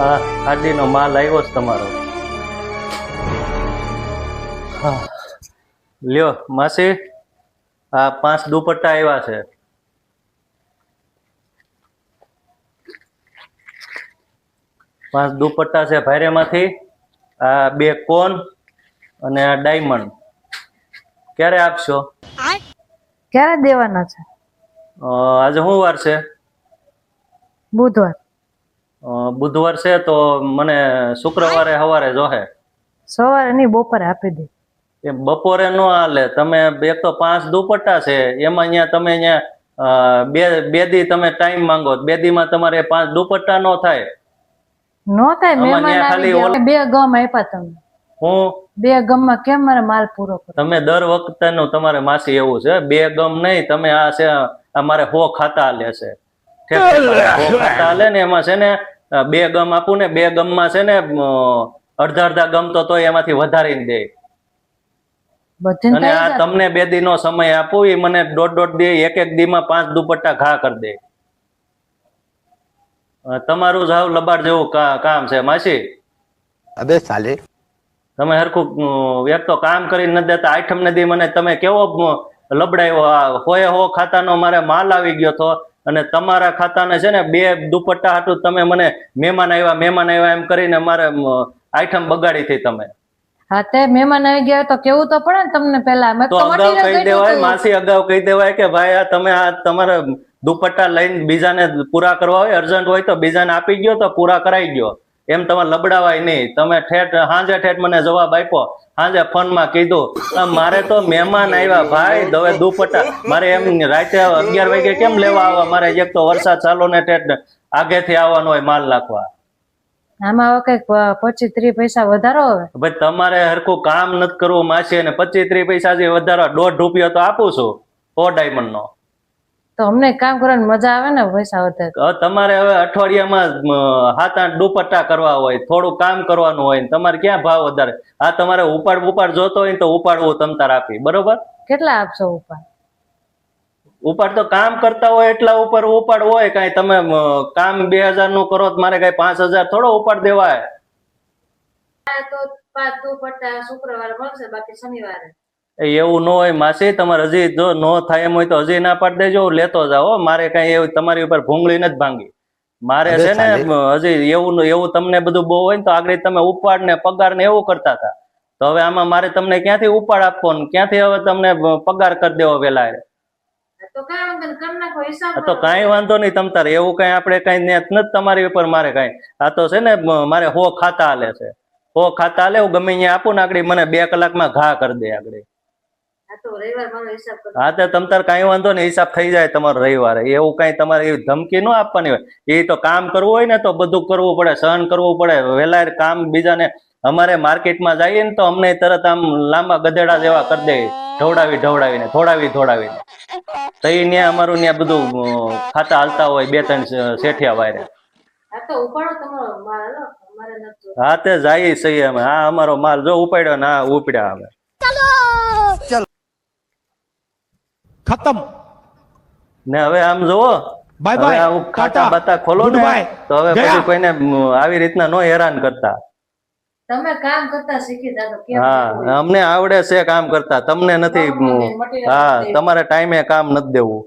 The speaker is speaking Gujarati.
આ ગાડીનો માલ આવ્યો છે તમારો. હા. લ્યો માસી આ પાંચ દુપટ્ટા આવ્યા છે. પાંચ દુપટ્ટા છે ભારેમાંથી આ બે કોન અને આ ડાયમંડ. ક્યારે આપશો? ક્યારે દેવાના છે? આજે શું વાર છે? બુધવાર. બુધવાર છે તો મને શુક્રવારે સવારે જોહે. સવારે નહીં બપોરે આપી દે. એ બપોરે નો હાલે તમે એક તો પાંચ દુપટ્ટા છે એમાં અહીંયા તમે અહીંયા બે બે દી તમે ટાઈમ માંગો બે દી માં તમારે પાંચ દુપટ્ટા નો થાય. નો થાય મહેમાન ખાલી બે ગમ આપ્યા તમે હું? બે ગમમાં કેમ મારે માલ પૂરો કરો તમે દર વખતે નું તમારે માસી એવું છે બે ગમ નહીં તમે આ છે અમારે મારે હો ખાતા લે છે. હો ખાતા લે ને એમાં છે ને બે ગમ આપું ને બે ગમમાં છે ને અડધા અડધા ગમ તો એમાંથી વધારીને દે. અને આ તમને બે દી નો સમય આપું એ મને દોઢ દોઢ દે એક એક દી માં પાંચ દુપટ્ટા ઘા કરી દે. તમારું જ હાવ લબાડ જેવું કામ છે માસી? અબે સાલે. તમે હરખું એક તો કામ કરી ન દેતા આઠમ નદી મને તમે કેવો લબડાયો હોય હો ખાતાનો મારે માલ આવી ગયો તો અને તમારા ખાતાને છે ને બે દુપટ્ટા હાટું તમે મને મહેમાન આવ્યા મહેમાન આવ્યા એમ કરીને મારે આઈટમ બગાડી થઈ તમે. હા તે મહેમાન આવી ગયા તો કેવું તો પડે ને તમને પેલા તો અગાઉ કહી દેવાય માસી અગાઉ કહી દેવાય કે ભાઈ આ તમે આ તમારા દુપટ્ટા લઈને બીજાને પૂરા કરવા હોય અર્જન્ટ હોય તો બીજાને આપી ગયો તો પૂરા કરાઈ ગયો એમ તમારે લબડાવાય નહીં. તમે ઠેઠ હાંજે ઠેઠ મને જવાબ આપ્યો. હાંજે ફોનમાં કીધું મારે તો મહેમાન આવ્યા ભાઈ દવે દુપટ્ટા. મારે એમ રાતે અગિયાર વાગે કેમ લેવા આવવા મારે એક તો વરસાદ ચાલો ને ઠેઠ આગેથી આવવાનો હોય માલ નાખવા. આમાં કંઈક પચીસ ત્રીસ પૈસા વધારો હવે? ભાઈ તમારે હરખું કામ નથી કરવું માસી અને પચીસ ત્રીસ પૈસા જે વધારો દોઢ રૂપિયો તો આપું છું ઓ ડાયમંડ નો તો અમને કામ કરવાની મજા આવે ને પૈસા વધારે તમારે હવે અઠવાડિયામાં હાથ આઠ દુપટ્ટા કરવા હોય થોડું કામ કરવાનું હોય તમારે ક્યાં ભાવ વધારે? આ તમારે ઉપાડ ઉપાડ જોતો હોય તો ઉપાડવું તમ તાર આપી બરોબર? કેટલા આપશો ઉપર ઉપાડ તો કામ કરતા હોય એટલા ઉપર ઉપાડ હોય કઈ. તમે કામ બે હજારનું કરો તો મારે કઈ પાંચ હજાર થોડો ઉપાડ દેવાય. તો પાંચ દુપટ્ટા શુક્રવારે મળશે બાકી શનિવારે. એવું ન હોય માસી તમારે હજી જો ન થાય એમ હોય તો હજી ના પાડી દેજો હું લેતો જાઓ મારે કઈ એવું તમારી ઉપર ભૂંગળી નથી ભાંગી. મારે છે ને હજી એવું એવું તમને બધું બહુ હોય ને તો આગળ તમે ઉપાડ ને પગાર ને એવું કરતા હતા. તો હવે આમાં મારે તમને ક્યાંથી ઉપાડ આપવો ને ક્યાંથી હવે તમને પગાર કરી દેવો પેલા તો કઈ વાંધો નહીં, કરી તો કાંઈ વાંધો નહીં તમ તારે એવું કઈ આપણે કઈ નેત નથી તમારી ઉપર મારે કઈ. આ તો છે ને મારે હો ખાતા હાલે છે. હો ખાતા હાલે હું ગમે ત્યાં આપું ને આગળ મને બે કલાકમાં ઘા કરી દે આગળ આ તો રવિવાર મારો હિસાબ કરો હા તો તમ તાર કઈ વાંધો નહીં હિસાબ થઈ જાય તમારો રવિવારે. એવું કઈ તમારે એવી ધમકી ન આપવાની હોય. એ તો કામ કરવું હોય ને તો બધું કરવું પડે સહન કરવું પડે. વહેલા કામ બીજાને અમારે માર્કેટમાં જઈએ ને તો અમને તરત આમ લાંબા ગધેડા જેવા કરી દે. ઢવડાવી ઢવડાવીને થોડાવી ધોડાવીને તો એ ન્યા અમારું ન્યા બધું ખાતા હાલતા હોય બે ત્રણ શેઠિયા વાયરે. હા તે જાય સહી અમે. હા અમારો માલ જો ઉપાડ્યો ને હા ઉપડ્યા અમે. ખતમ. ને હવે આમ જોવો બાય બાય ખાટા બાતા ખોલો ને તો હવે પછી કોઈને આવી રીતના નો હેરાન કરતા. તમે કામ કરતા શીખી દાદો હા અમને આવડે છે કામ કરતા તમને નથી હા તમારે ટાઈમે કામ નથી દેવું.